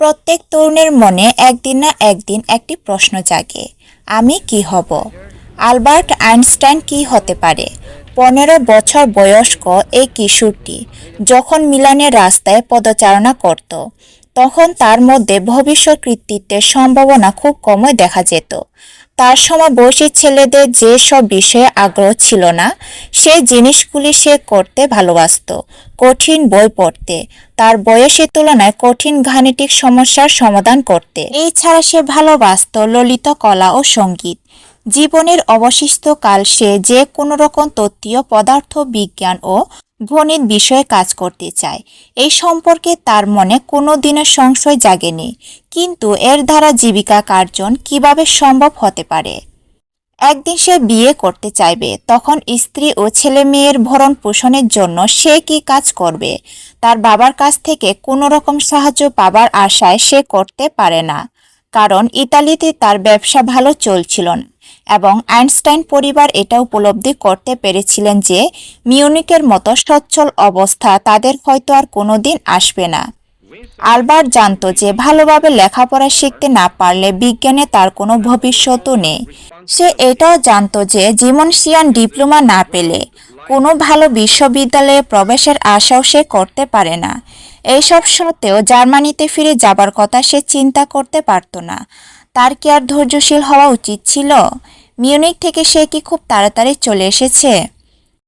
প্রত্যেক তরুণের মনে একদিন না একদিন একটি প্রশ্ন জাগে, আমি কি হব? আলবার্ট আইনস্টাইন কি হতে পারে? পনেরো বছর বয়স্ক এই কিশোরটি যখন মিলানের রাস্তায় পদচারণা করত, তখন তার মধ্যে ভবিষ্যৎ কৃতিত্বের সম্ভাবনা খুব কমই দেখা যেত। তার সময় বয়সী ছেলেদের যে সব বিষয়ে আগ্রহ ছিল না, সেই জিনিসগুলি সে করতে ভালোবাসতো। কঠিন বই পড়তে। তার বয়সের তুলনায় কঠিন গাণিতিক সমস্যার সমাধান করতে। এছাড়া সে ভালোবাসত ললিত কলা ও সংগীত। জীবনের অবশিষ্ট কাল সে যে কোনো রকম তত্ত্বীয় পদার্থ, বিজ্ঞান ও গণিত বিষয়ে কাজ করতে চায়। এই সম্পর্কে তার মনে কোনো দিনের সংশয় জাগেনি, কিন্তু এর দ্বারা জীবিকা কার্জন কীভাবে সম্ভব হতে পারে? একদিন সে বিয়ে করতে চাইবে, তখন স্ত্রী ও ছেলে মেয়ের ভরণ পোষণের জন্য সে কি কাজ করবে? তার বাবার কাছ থেকে কোনো রকম সাহায্য পাবার আশায় সে করতে পারে না, কারণ ইতালিতে তার ব্যবসা ভালো চলছিল না। এবং আইনস্টাইন পরিবার এটা উপলব্ধি করতে পেরেছিলেন যে মিউনিকের মতো সচ্ছল অবস্থা তাদের হয়তো আর কোনোদিন আসবে না। আলবার্ট জানতো যে ভালোভাবে লেখাপড়া শিখতে না পারলে বিজ্ঞানে তার কোনো ভবিষ্যৎও নেই। সে এটাও জানতো যে জীবনসিয়ান ডিপ্লোমা না পেলে কোনো ভালো বিশ্ববিদ্যালয়ে প্রবেশের আশাও সে করতে পারে না। এইসব সত্ত্বেও জার্মানিতে ফিরে যাবার কথা সে চিন্তা করতে পারত না। তার কি আর ধৈর্যশীল হওয়া উচিত ছিল? মিউনিক থেকে সে কি খুব তাড়াতাড়ি চলে এসেছে?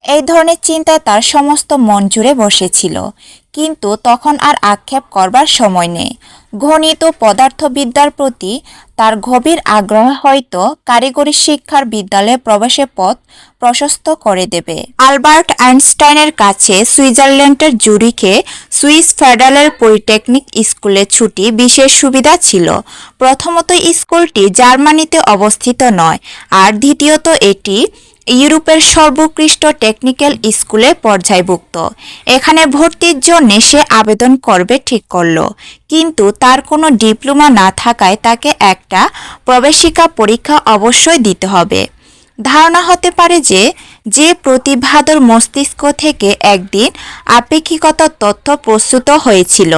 এই ধরনের চিন্তায় তার সমস্ত মন জুড়ে বসেছিল। কিন্তু তখন আর আক্ষেপ করবার সময় নেই। ঘনিত পদার্থবিদ্যার প্রতি তার গভীর আগ্রহ হয়তো কারিগরি শিক্ষার বিদ্যালয়ে প্রবেশের পথ প্রশস্ত করে দেবে। আলবার্ট আইনস্টাইনের কাছে সুইজারল্যান্ডের জুরিখে সুইস ফেডারেল পলিটেকনিক স্কুলে ছুটি বিশেষ সুবিধা ছিল। প্রথমত স্কুলটি জার্মানিতে অবস্থিত নয়, আর দ্বিতীয়ত এটি ইউরোপের সর্বোৎকৃষ্ট টেকনিক্যাল স্কুলে পর্যায়ভুক্ত। এখানে ভর্তির জন্য সে আবেদন করবে ঠিক করল। কিন্তু তার কোনো ডিপ্লোমা না থাকায় তাকে একটা প্রবেশিকা পরীক্ষা অবশ্যই দিতে হবে। ধারণা হতে পারে যে যে প্রতিভাদর মস্তিষ্ক থেকে একদিন আপেক্ষিকতা তথ্য প্রস্তুত হয়েছিল।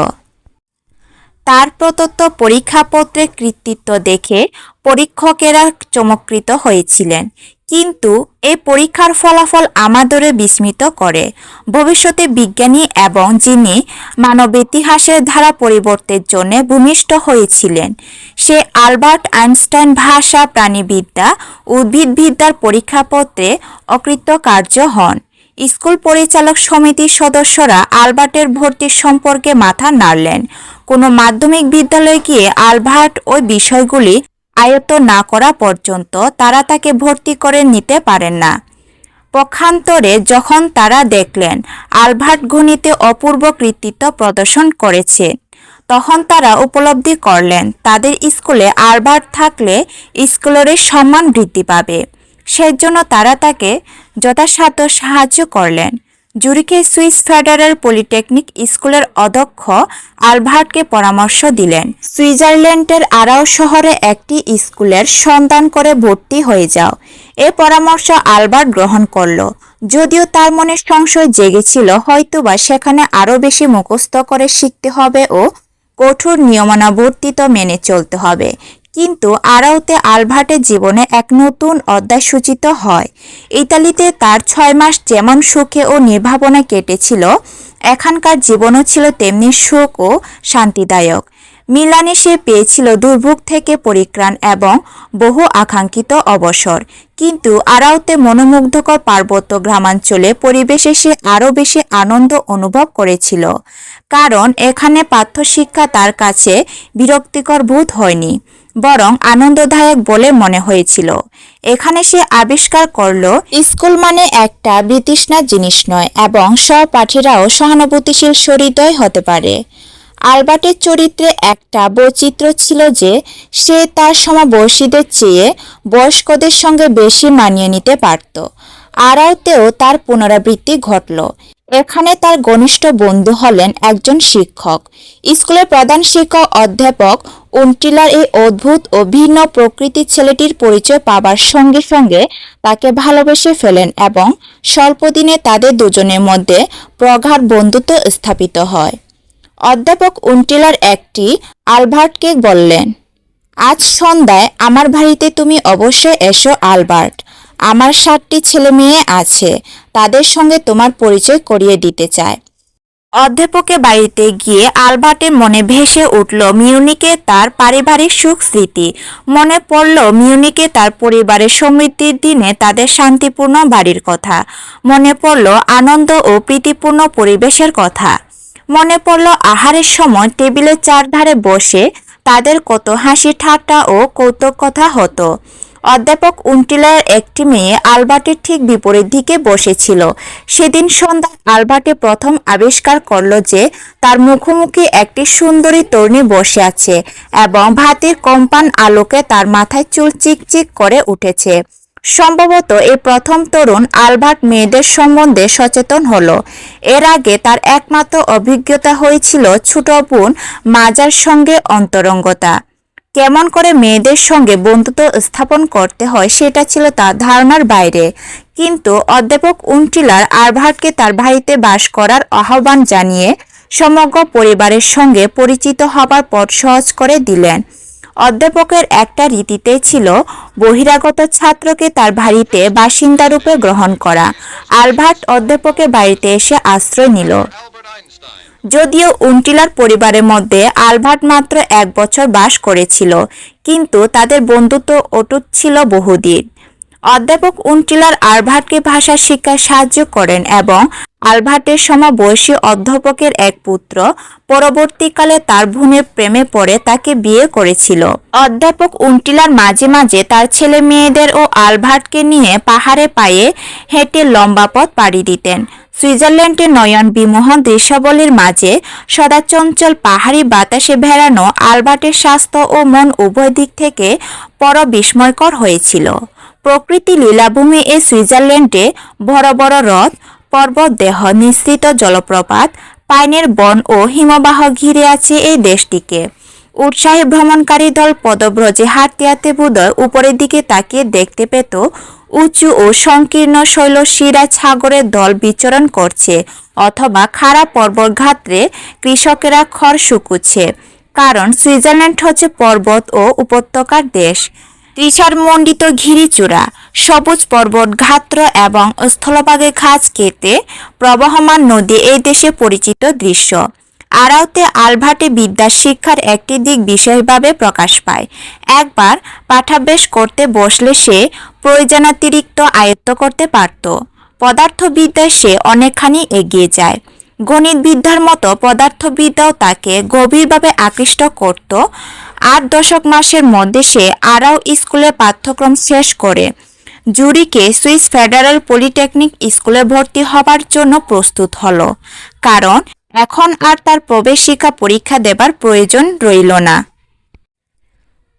তার প্রদত্ত পরীক্ষাপত্রের কৃতিত্ব দেখে পরীক্ষকেরা চমৎকৃত হয়েছিলেন। কিন্তু এই পরীক্ষার ফলাফল আমাদেরও বিস্মিত করে। ভবিষ্যতে বিজ্ঞানী এবং যিনি মানব ইতিহাসের ধারা পরিবর্তের জন্য ভূমিষ্ঠ হয়েছিলেন, সে আলবার্ট আইনস্টাইন ভাষা প্রাণীবিদ্যা উদ্ভিদবিদ্যার পরীক্ষাপত্রে অকৃতকার্য হন। স্কুল পরিচালক সমিতির সদস্যরা আলবার্টের ভর্তির সম্পর্কে মাথা নাড়লেন। কোনো মাধ্যমিক বিদ্যালয়ে গিয়ে আলবার্ট ওই বিষয়গুলি আয়ত্ত না করা পর্যন্ত তারা তাকে ভর্তি করে নিতে পারেন না। পক্ষান্তরে যখন তারা দেখলেন আলভার্ট গণিতে অপূর্ব কৃতিত্ব প্রদর্শন করেছে, তখন তারা উপলব্ধি করলেন তাদের স্কুলে আলভার্ট থাকলে স্কুলের সম্মান বৃদ্ধি পাবে। সেজন্য তারা তাকে যথাসাধ্য সাহায্য করলেন। জুরিকে সুইস ফেডারেল পলিটেকনিক স্কুলের অধ্যক্ষ আলভার্টকে পরামর্শ দিলেন। সুইজারল্যান্ডের আরাও শহরে একটি স্কুলের সন্ধান করে ভর্তি হয়ে যাও। এ পরামর্শ আলবার্ট গ্রহণ করল। যদিও তার মনে সংশয় জেগেছিল, হয়তোবা সেখানে আরও বেশি মুখস্থ করে শিখতে হবে ও কঠোর নিয়মানুবর্তিত মেনে চলতে হবে। কিন্তু আরাউতে আলভার্টের জীবনে এক নতুন অধ্যায় সূচিত হয়। ইতালিতে তার ছয় মাস যেমন সুখে ও নির্ভাবনা কেটেছিল, এখানকার জীবনও ছিল তেমনি সুখ ও শান্তিদায়ক। মিলানে সে পেয়েছিল দুর্ভোগ থেকে পরিত্রাণ এবং বহু আকাঙ্ক্ষিত অবসর। কিন্তু আরাউতে মনোমুগ্ধকর পার্বত্য গ্রামাঞ্চলে পরিবেশে সে আরও বেশি আনন্দ অনুভব করেছিল। কারণ এখানে পাঠ্যশিক্ষা তার কাছে বিরক্তিকর বোধ হয়নি, বরং আনন্দদায়ক বলে মনে হয়েছিল। এখানে সে আবিষ্কার করল, স্কুল মানে একটা বিতৃষ্ণা জিনিস নয় এবং সহপাঠীরাও সহানুভূতিশীল সহৃদয় হতে পারে। আলবার্টের চরিত্রে একটা বৈচিত্র্য ছিল যে সে তার সমবয়সীদের চেয়ে বয়স্কদের সঙ্গে বেশি মানিয়ে নিতে পারত। আড়াওতেও তার পুনরাবৃত্তি ঘটল। এখানে তার ঘনিষ্ঠ বন্ধু হলেন একজন শিক্ষক। স্কুলের প্রধান শিক্ষক অধ্যাপক উন্টিলার এই অদ্ভুত ও ভিন্ন প্রকৃতির ছেলেটির পরিচয় পাবার সঙ্গে সঙ্গে তাকে ভালোবেসে ফেলেন এবং স্বল্পদিনে তাদের দুজনের মধ্যে প্রগাঢ় বন্ধুত্ব স্থাপিত হয়। অধ্যাপক উন্টিলার একটি আলবার্টকে বললেন, আজ সন্ধ্যায় আমার বাড়িতে তুমি অবশ্যই এসো, আলবার্ট। আমার সাতটি ছেলে মেয়ে আছে, তাদের সঙ্গে তোমার পরিচয় করিয়ে দিতে চায় অধ্যাপকের বাড়িতে গিয়ে আলবার্টের মনে ভেসে উঠল মিউনিকে তার পারিবারিক সুখ স্মৃতি। মনে পড়ল মিউনিকে তার পরিবারের সমৃদ্ধির দিনে তাদের শান্তিপূর্ণ বাড়ির কথা। মনে পড়ল আনন্দ ও প্রীতিপূর্ণ পরিবেশের কথা। মনে পড়ল আহারের সময় টেবিলের চারধারে বসে তাদের কত হাসি ঠাট্টা ও কৌতুক কথা হতো। অধ্যাপক উন্টিলার একটি মেয়ে আলবার্টের ঠিক বিপরীত দিকে বসেছিল। সেদিন সন্ধ্যায় আলবার্টে প্রথম আবিষ্কার করল যে তার মুখোমুখি একটি সুন্দরী তরুণী বসে আছে এবং ভাতের কম্পান আলোকে তার মাথায় চুল চিকচিক করে উঠেছে। সম্ভবত এই প্রথম তরুণ আলবার্ট মেয়েদের সম্বন্ধে সচেতন হলো। এর আগে তার একমাত্র অভিজ্ঞতা হয়েছিল ছোট বোন মাজার সঙ্গে অন্তরঙ্গতা। কেমন করে মেয়েদের সঙ্গে বন্ধুত্ব স্থাপন করতে হয় সেটা ছিল তার ধারণার বাইরে। কিন্তু অধ্যাপক উন্টিলার আরভার্টকে তার বাড়িতে বাস করার আহ্বান জানিয়ে সমগ্র পরিবারের সঙ্গে পরিচিত হবার পথ সহজ করে দিলেন। অধ্যাপকের একটা রীতিতে ছিল বহিরাগত ছাত্রকে তার বাড়িতে বাসিন্দারূপে গ্রহণ করা। আলভার্ট অধ্যাপকের বাড়িতে এসে আশ্রয় নিল। যদিও উন্টিলার পরিবারের মধ্যে আলভার্ট মাত্র এক বছর বাস করেছিল কিন্তু তাদের বন্ধুত্ব অটুট ছিল বহুদিন। অধ্যাপক উন্টিলার আলবার্টকে ভাষা শিক্ষায় সাহায্য করেন এবং আলবার্টের সমবয়সী অধ্যাপকের এক পুত্র পরবর্তীকালে তার বোনের প্রেমে পড়ে তাকে বিয়ে করেছিল। অধ্যাপক উন্টিলার মাঝে মাঝে তার ছেলে মেয়েদের ও আলবার্টকে নিয়ে পাহাড়ে পায়ে হেঁটে লম্বা পথ পাড়ি দিতেন। সুইজারল্যান্ডের নয়ন বিমোহন দৃশ্যাবলীর মাঝে সদাচঞ্চল পাহাড়ি বাতাসে ভেড়ানো আলবার্টের স্বাস্থ্য ও মন উভয় দিক থেকে পর বিস্ময়কর হয়েছিল। প্রকৃতি লীলাভূমি এই সুইজারল্যান্ডে বড় বড় হ্রদ পর্বত দেহ নিঃসৃত জলপ্রপাত, পাইনের বন ও হিমবাহ ঘিরে আছে এই দেশটিকে। উৎসাহী ভ্রমণকারী দল পদব্রজে হাঁটতে হাঁটতে উপরের দিকে তাকিয়ে দেখতে পেত, উঁচু ও সংকীর্ণ শৈল শিরা সাগরের দল বিচরণ করছে অথবা খাড়া পর্বতঘাত্রে কৃষকেরা খড় শুকুচ্ছে। কারণ সুইজারল্যান্ড হচ্ছে পর্বত ও উপত্যকার দেশ। মণ্ডিত ঘিরিচূড়া, সবুজ পর্বত ঘাত্র এবং স্থলভাগে ঘাস কেটে প্রবহমান নদী এই দেশে পরিচিত দৃশ্য। আড়াউতে আলভাটে বিদ্যা শিক্ষার একটি দিক বিশেষভাবে প্রকাশ পায়। একবার পাঠাবেশ করতে বসলে সে প্রয়োজনাতিরিক্ত আয়ত্ত করতে পারত। পদার্থবিদ্যায় সে অনেকখানি এগিয়ে যায়। গণিতবিদ্যার মতো পদার্থবিদ্যাও তাকে গভীরভাবে আকৃষ্ট করত। আট দশক মাসের মধ্যে সে আরাও স্কুলে পাঠ্যক্রম শেষ করে। জুরিকে সুইস ফেডারেল পলিটেকনিক স্কুলে ভর্তি হবার জন্য প্রস্তুত হলো, কারণ এখন আর তার প্রবেশিকা পরীক্ষা দেবার প্রয়োজন রইল না।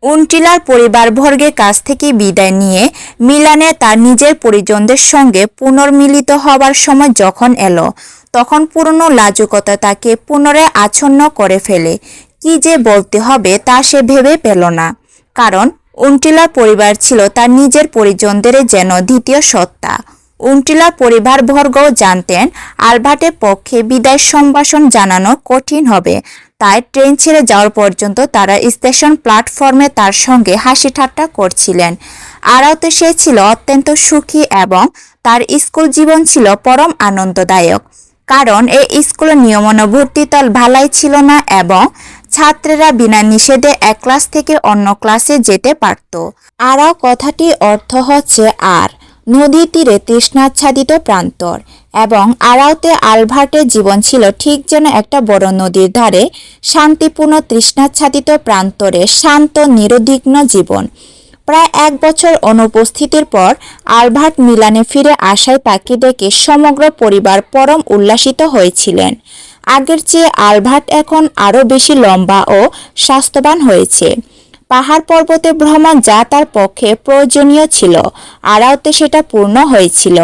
উন্টিলার পরিবারবর্গের কাছ থেকে বিদায় নিয়ে মিলানে তার নিজের পরিজনদের সঙ্গে পুনর্মিলিত হবার সময় যখন এলো তখন পুরনো লাজুকতা তাকে পুনরায় আচ্ছন্ন করে ফেলে। কি যে বলতে হবে তা সে ভেবে পেল না। কারণ উন্টিলার পরিবার ছিল তার নিজের পরিজনদের যেন দ্বিতীয় সত্তা। উন্টিলার পরিবারবর্গও জানতেন, আলবার্টের পক্ষে বিদায় সম্ভাষণ জানানো কঠিন হবে। তাই ট্রেন ছেড়ে যাওয়ার পর্যন্ত তারা স্টেশন প্ল্যাটফর্মে তার সঙ্গে হাসি ঠাট্টা করছিলেন। আরাওতে সে ছিল অত্যন্ত সুখী এবং তার স্কুল জীবন ছিল পরম আনন্দদায়ক। কারণ এই স্কুলের নিয়মানুবর্তিতল ভালাই ছিল না এবং ছাত্রেরা বিনা নিষেধে এক ক্লাস থেকে অন্য ক্লাসে যেতে পারত। আরাও কথাটি অর্থ হচ্ছে আর, নদী তীরে তৃষ্ণাচ্ছাদিত প্রান্তর এবং আড়াওতে আলভার্টের জীবন ছিল ঠিক যেন একটা বড় নদীর ধারে শান্তিপূর্ণ তৃষ্ণাচ্ছাদিত প্রান্তরে শান্ত নিরুদ্বিগ্ন জীবন। প্রায় এক বছর অনুপস্থিতির পর আলভার্ট মিলানে ফিরে আসায় তাকে দেখে সমগ্র পরিবার পরম উল্লাসিত হয়েছিলেন। আগের চেয়ে আলভার্ট এখন আরও বেশি লম্বা ও স্বাস্থ্যবান হয়েছে। পাহাড় পর্বতে ভ্রমণ যা তার পক্ষে প্রয়োজনীয় ছিল, আড়াওতে সেটা পূর্ণ হয়েছিল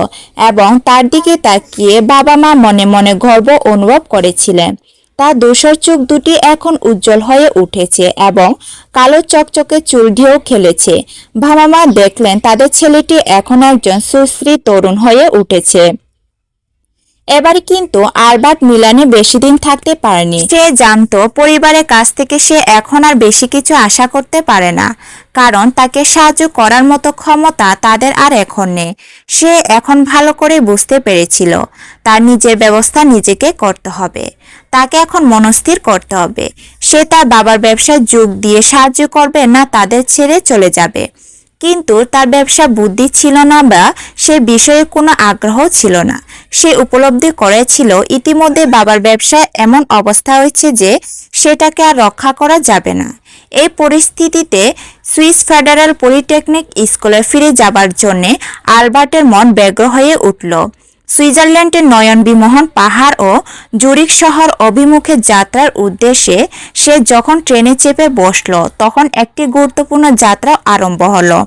এবং তার দিকে তাকিয়ে বাবা মা মনে মনে গর্ব অনুভব করেছিলেন। তার দোসর চোখ দুটি এখন উজ্জ্বল হয়ে উঠেছে এবং কালো চকচকে চুল ঢেউ খেলেছে। ভামামা দেখলেন তাদের ছেলেটি এখন একজন সুশ্রী তরুণ হয়ে উঠেছে। এবারে কিন্তু আলবার্ট মিলানে বেশি দিন থাকতে পারেনি। সে জানতো পরিবারের কাছ থেকে সে এখন আর বেশি কিছু আশা করতে পারে না, কারণ তাকে সাহায্য করার মতো ক্ষমতা তাদের আর এখন নেই। সে এখন ভালো করে বুঝতে পেরেছিল, তার নিজের ব্যবস্থা নিজেকে করতে হবে, তাকে এখন মনস্থির করতে হবে। সে তার বাবার ব্যবসায় যোগ দিয়ে সাহায্য করবে না তাদের ছেড়ে চলে যাবে। কিন্তু তার ব্যবসা বুদ্ধি ছিল না বা সে বিষয়ে কোনো আগ্রহ ছিল না। সে উপলব্ধি করেছিল ইতিমধ্যে বাবার ব্যবসা এমন অবস্থা হয়েছে যে সেটাকে আর রক্ষা করা যাবে না। এই পরিস্থিতিতে সুইস ফেডারেল পলিটেকনিক স্কুলে ফিরে যাবার জন্যে আলবার্টের মন ব্যগ্র হয়ে উঠল। সুইজারল্যান্ডের নয়ন বিমোহন পাহাড় ও জুরিক শহর অভিমুখে যাত্রার উদ্দেশ্যে সে যখন ট্রেনে চেপে বসল, তখন একটি গুরুত্বপূর্ণ যাত্রা আরম্ভ হলো।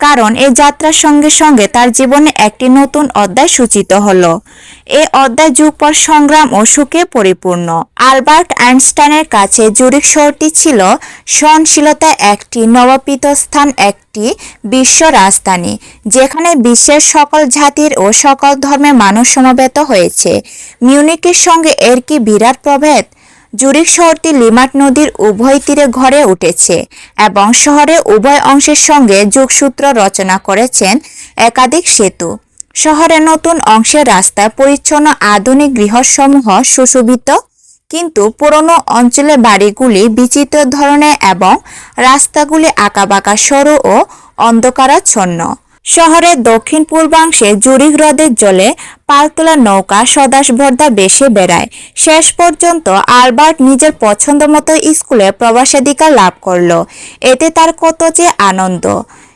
কারণ এই যাত্রার সঙ্গে সঙ্গে তার জীবনে একটি নতুন অধ্যায় সূচিত হলো। এই অধ্যায় যুগপর সংগ্রাম ও সুখে পরিপূর্ণ। আলবার্ট আইনস্টাইনের কাছে জুরিক শহরটি ছিল সহনশীলতা একটি নবপিত স্থান, একটি বিশ্ব রাজধানী, যেখানে বিশ্বের সকল জাতির ও সকল ধর্মের মানুষ সমবেত হয়েছে। মিউনিকের সঙ্গে এর কি বিরাট প্রভেদ? জুরিক শহরটি লিমাট নদীর উভয় তীরে ঘরে উঠেছে এবং শহরের উভয় অংশের সঙ্গে যোগসূত্র রচনা করেছেন একাধিক সেতু। শহরের নতুন অংশের রাস্তায় পরিচ্ছন্ন আধুনিক গৃহসমূহ সুশোভিত কিন্তু পুরনো অঞ্চলে বাড়িগুলি বিচিত্র ধরনের এবং রাস্তাগুলি আঁকাবাঁকা, সরু ও অন্ধকারাচ্ছন্ন। শহরের দক্ষিণ পূর্বাংশে জুরিক হ্রদের জলে পালতোলা নৌকা সদাসভর্দা বেশে বেড়ায়। শেষ পর্যন্ত আলবার্ট নিজের পছন্দ মতো স্কুলে প্রবাসাধিকার লাভ করল। এতে তার কত যে আনন্দ।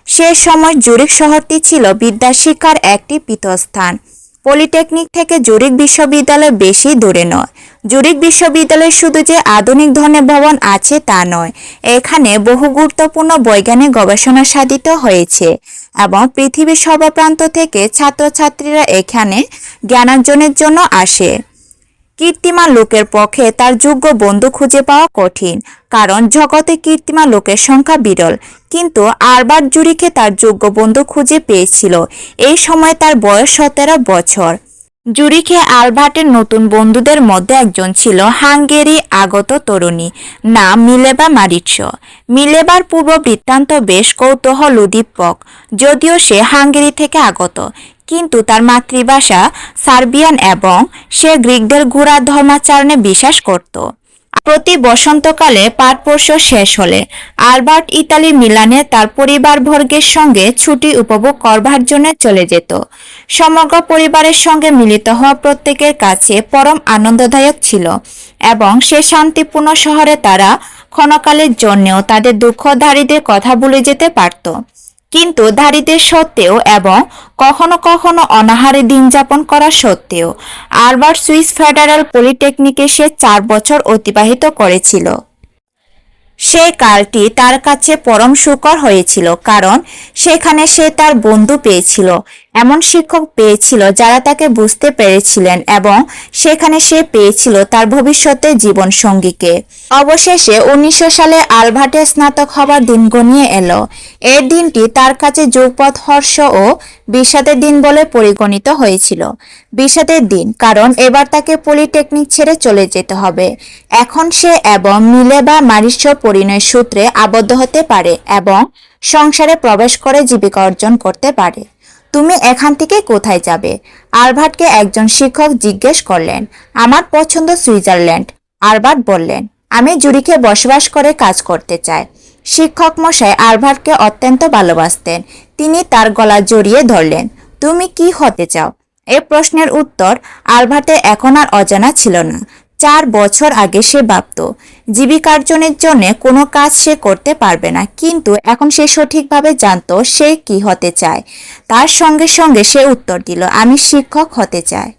সে সময় জুরিক শহরটি ছিল বিদ্যা শিক্ষার একটি পীঠস্থান। পলিটেকনিক থেকে জুরিক বিশ্ববিদ্যালয় বেশি দূরে নয়। জুরিক বিশ্ববিদ্যালয়ে শুধু যে আধুনিক ধরনের ভবন আছে তা নয়, এখানে বহু গুরুত্বপূর্ণ বৈজ্ঞানিক গবেষণা সাধিত হয়েছে এবং পৃথিবীর সর্বপ্রান্ত থেকে ছাত্রছাত্রীরা এখানে জ্ঞানার্জনের জন্য আসে। কীর্তিমান লোকের পক্ষে তার যোগ্য বন্ধু খুঁজে পাওয়া কঠিন। কারণ জগতে কীর্তিমান লোকের সংখ্যা বিরল। কিন্তু আরবার জুরিখে তার যোগ্য বন্ধু খুঁজে পেয়েছিল। এই সময় তার বয়স সতেরো বছর। জুরিখে আলভার্টের নতুন বন্ধুদের মধ্যে একজন ছিল হাঙ্গেরি আগত তরুণী। নাম মিলেবা মারিৎস মিলেবার পূর্ব বৃত্তান্ত বেশ কৌতূহল উদ্দীপক যদিও সে হাঙ্গেরি থেকে আগত। কিন্তু তার মাতৃভাষা সার্বিয়ান এবং সে গ্রিকদের ঘোড়া ধর্মাচারণে বিশ্বাস করত। প্রতি বসন্তকালে পাঠবর্ষ শেষ হলে। আলবার্ট ইতালি মিলানে তার পরিবারবর্গের সঙ্গে ছুটি উপভোগ করবার জন্য চলে যেত। সমগ্র পরিবারের সঙ্গে মিলিত হওয়া প্রত্যেকের কাছে পরম আনন্দদায়ক ছিল এবং সে শান্তিপূর্ণ শহরে তারা ক্ষণকালের জন্যেও তাদের দুঃখধারীদের কথা ভুলে যেতে পারত। কিন্তু দারিদ্রের সত্ত্বেও এবং কখনো কখনো অনাহারে দিন যাপন করা সত্ত্বেও আরবার সুইস ফেডারেল পলিটেকনিকে সে চার বছর অতিবাহিত করেছিল। সে কালটি তার কাছে পরম সুকর হয়েছিল, কারণ সেখানে সে তার বন্ধু পেয়েছিল। এমন শিক্ষক পেয়েছিল যারা তাকে বুঝতে পেরেছিলেন এবং সেখানে সে পেয়েছিল তার ভবিষ্যতের জীবন সঙ্গীকে। অবশেষে উনিশশো সালে আলভার্টে স্নাতক হবার দিন গনিয়ে এলো। এর দিনটি তার কাছে যুগপথ হর্ষ ও বিষাদের দিন বলে পরিগণিত হয়েছিল। বিষাদের দিন, কারণ এবার তাকে পলিটেকনিক ছেড়ে চলে যেতে হবে। এখন সে এবং মিলে বা মারিষ্য পরিণয় সূত্রে আবদ্ধ হতে পারে এবং সংসারে প্রবেশ করে জীবিকা অর্জন করতে পারে। তুমি এখান থেকে কোথায় যাবে? আলবার্টকে একজন শিক্ষক জিজ্ঞেস করলেন, আমার পছন্দ সুইজারল্যান্ড। আলবার্ট বললেন, আমি জুরিখে বসবাস করে কাজ করতে চাই। শিক্ষক মশাই আলবার্টকে অত্যন্ত ভালোবাসতেন। তিনি তার গলা জড়িয়ে ধরলেন, তুমি কি হতে চাও? এ প্রশ্নের উত্তর আলবার্টের এখন আর অজানা ছিল না। চার বছর আগে সে ভাবত, জীবিকার্জনের জন্য কোনো কাজ সে করতে পারবে না। কিন্তু এখন সে সঠিকভাবে জানত সে কি হতে চায়। তার সঙ্গে সঙ্গে সে উত্তর দিল, আমি শিক্ষক হতে চাই।